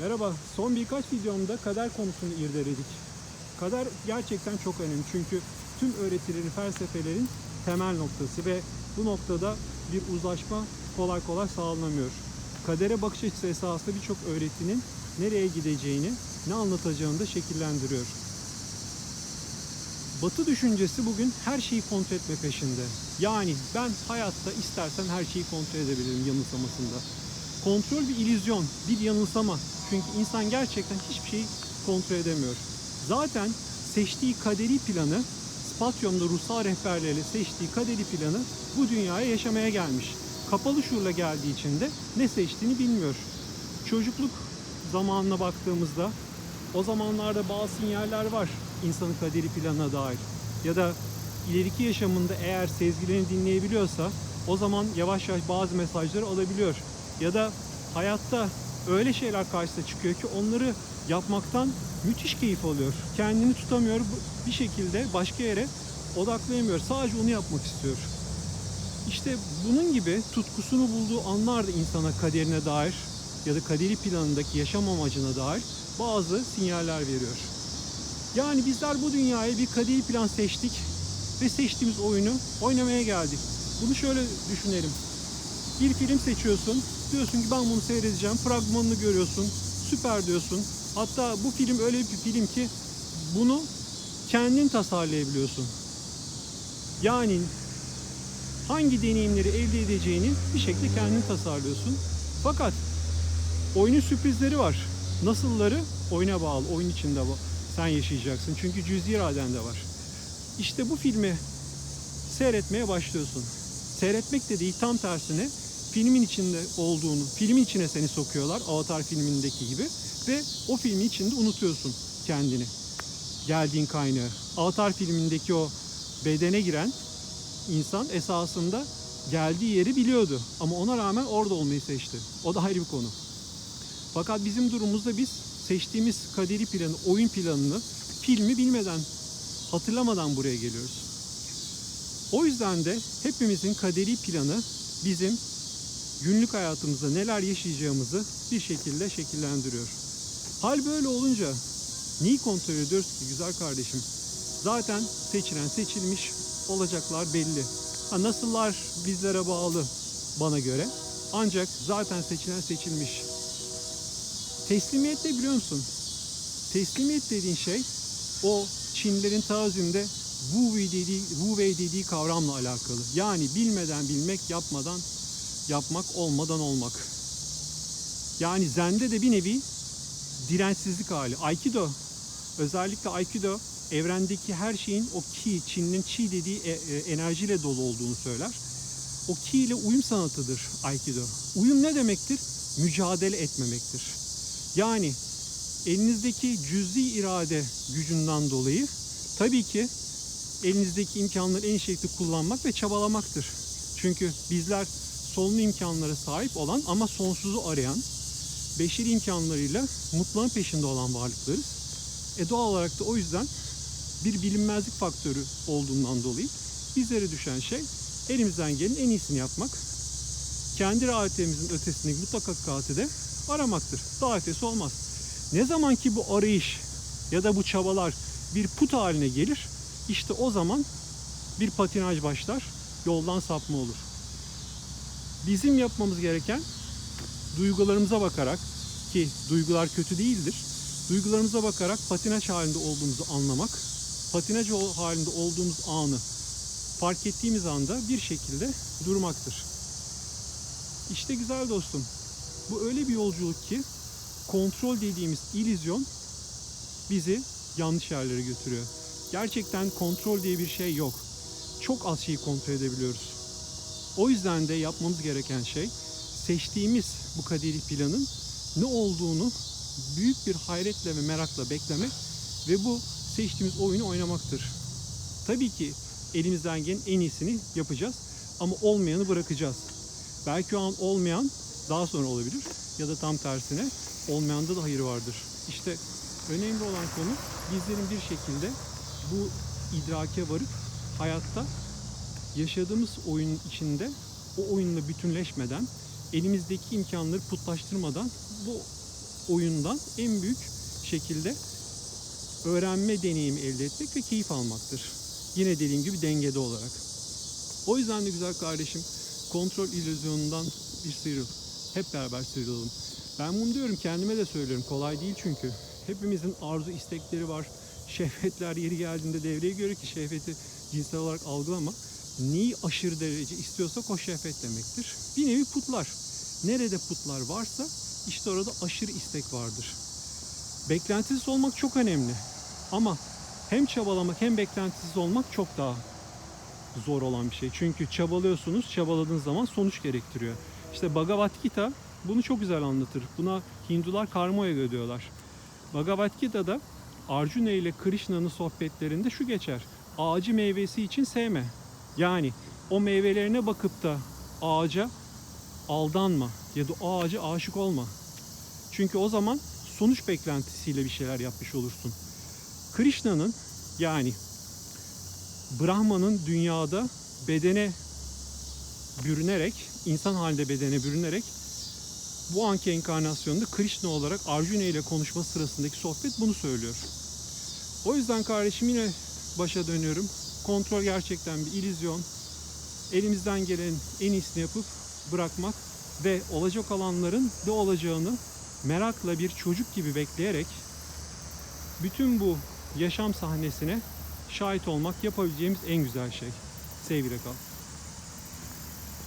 Merhaba, son birkaç videomda kader konusunu irdeledik. Kader gerçekten çok önemli çünkü tüm öğretilerin, felsefelerin temel noktası ve bu noktada bir uzlaşma kolay kolay sağlanamıyor. Kadere bakış açısı esasında birçok öğretinin nereye gideceğini, ne anlatacağını da şekillendiriyor. Batı düşüncesi bugün her şeyi kontrol etme peşinde. Yani ben hayatta istersen her şeyi kontrol edebilirim yanılsamasında. Kontrol bir illüzyon, bir yanılsama. Çünkü insan gerçekten hiçbir şeyi kontrol edemiyor. Zaten seçtiği kaderi planı, Spatyum'da ruhsal rehberleriyle seçtiği kaderi planı bu dünyaya yaşamaya gelmiş. Kapalı şuurla geldiği için de ne seçtiğini bilmiyor. Çocukluk zamanına baktığımızda o zamanlarda bazı sinyaller var insanın kaderi planına dair. Ya da ileriki yaşamında eğer sezgilerini dinleyebiliyorsa o zaman yavaş yavaş bazı mesajları alabiliyor. Ya da hayatta öyle şeyler karşısına çıkıyor ki onları yapmaktan müthiş keyif alıyor. Kendini tutamıyor bir şekilde başka yere odaklayamıyor. Sadece onu yapmak istiyor. İşte bunun gibi tutkusunu bulduğu anlar da insana kaderine dair ya da kaderi planındaki yaşam amacına dair bazı sinyaller veriyor. Yani bizler bu dünyaya bir kaderi plan seçtik ve seçtiğimiz oyunu oynamaya geldik. Bunu şöyle düşünelim. Bir film seçiyorsun. Diyorsun ki ben bunu seyredeceğim. Fragmanını görüyorsun. Süper diyorsun. Hatta bu film öyle bir film ki bunu kendin tasarlayabiliyorsun. Yani hangi deneyimleri elde edeceğini bir şekilde kendin tasarlıyorsun. Fakat oyunun sürprizleri var. Nasılları oyuna bağlı, oyun içinde. Sen yaşayacaksın. Çünkü cüzi iraden de var. İşte bu filmi seyretmeye başlıyorsun. Seyretmek de değil tam tersine filmin içinde olduğunu, filmin içine seni sokuyorlar Avatar filmindeki gibi ve o filmin içinde unutuyorsun kendini. Geldiğin kaynağı. Avatar filmindeki o bedene giren insan esasında geldiği yeri biliyordu ama ona rağmen orada olmayı seçti. O da ayrı bir konu. Fakat bizim durumumuzda biz seçtiğimiz kaderi planı, oyun planını, filmi bilmeden, hatırlamadan buraya geliyoruz. O yüzden de hepimizin kaderi planı bizim günlük hayatımızda neler yaşayacağımızı bir şekilde şekillendiriyor. Hal böyle olunca neyi kontrol ediyoruz ki güzel kardeşim? Zaten seçilen seçilmiş, olacaklar belli. Ha, nasıllar bizlere bağlı bana göre. Ancak zaten seçilen seçilmiş. Teslimiyet de biliyor musun? Teslimiyet dediğin şey o Çinlerin taözünde Wu Wei dediği, Wu Wei dediği kavramla alakalı. Yani bilmeden bilmek, yapmadan yapmak, olmadan olmak. Yani Zen'de de bir nevi dirençsizlik hali. Aikido, özellikle Aikido evrendeki her şeyin o ki, Çin'in chi dediği e- e, enerjiyle dolu olduğunu söyler. O ki ile uyum sanatıdır Aikido. Uyum ne demektir? Mücadele etmemektir. Yani elinizdeki cüzi irade gücünden dolayı tabii ki elinizdeki imkanları en şekilde kullanmak ve çabalamaktır. Çünkü bizler sonlu imkanlara sahip olan ama sonsuzu arayan, beşeri imkanlarıyla mutluluğun peşinde olan varlıklarız. E doğal olarak da o yüzden bir bilinmezlik faktörü olduğundan dolayı bizlere düşen şey elimizden gelen en iyisini yapmak. Kendi rahatimizin ötesindeki mutlak hakikati aramaktır. Daha ötesi olmaz. Ne zaman ki bu arayış ya da bu çabalar bir put haline gelir, işte o zaman bir patinaj başlar, yoldan sapma olur. Bizim yapmamız gereken duygularımıza bakarak ki duygular kötü değildir. Duygularımıza bakarak patinaj halinde olduğumuzu anlamak, patinaj halinde olduğumuz anı fark ettiğimiz anda bir şekilde durmaktır. İşte güzel dostum, bu öyle bir yolculuk ki kontrol dediğimiz illüzyon bizi yanlış yerlere götürüyor. Gerçekten kontrol diye bir şey yok. Çok az şeyi kontrol edebiliyoruz. O yüzden de yapmamız gereken şey seçtiğimiz bu kaderi planın ne olduğunu büyük bir hayretle ve merakla beklemek ve bu seçtiğimiz oyunu oynamaktır. Tabii ki elimizden gelen en iyisini yapacağız ama olmayanı bırakacağız. Belki o an olmayan daha sonra olabilir ya da tam tersine olmayanda da hayır vardır. İşte önemli olan konu bizlerin bir şekilde bu idrake varıp hayatta yaşadığımız oyunun içinde o oyunla bütünleşmeden elimizdeki imkanları putlaştırmadan bu oyundan en büyük şekilde öğrenme deneyimi elde etmek ve keyif almaktır. Yine dediğim gibi dengede olarak. O yüzden de güzel kardeşim kontrol illüzyonundan bir sıyrıl. Hep beraber sıyrılalım. Ben bunu diyorum kendime de söylüyorum. Kolay değil çünkü. Hepimizin arzu istekleri var. Şehvetler yeri geldiğinde devreye göre ki şehveti cinsel olarak algılama. Neyi aşırı derece istiyorsak o şehvet demektir. Bir nevi putlar. Nerede putlar varsa işte orada aşırı istek vardır. Beklentisiz olmak çok önemli. Ama hem çabalamak hem beklentisiz olmak çok daha zor olan bir şey. Çünkü çabalıyorsunuz, çabaladığınız zaman sonuç gerektiriyor. İşte Bhagavad Gita bunu çok güzel anlatır. Buna Hindular karma yoga diyorlar. Bhagavad Gita'da Arjuna ile Krishna'nın sohbetlerinde şu geçer. Ağacı meyvesi için sevme. Yani o meyvelerine bakıp da ağaca aldanma ya da o ağaca aşık olma. Çünkü o zaman sonuç beklentisiyle bir şeyler yapmış olursun. Krishna'nın yani Brahman'ın dünyada bedene bürünerek, insan halinde bedene bürünerek bu anki enkarnasyonda Krishna olarak Arjuna ile konuşma sırasındaki sohbet bunu söylüyor. O yüzden kardeşim yine başa dönüyorum. Kontrol gerçekten bir illüzyon. Elimizden gelen en iyisini yapıp bırakmak ve olacak olanların ne olacağını merakla bir çocuk gibi bekleyerek bütün bu yaşam sahnesine şahit olmak yapabileceğimiz en güzel şey. Sevgiyle kal.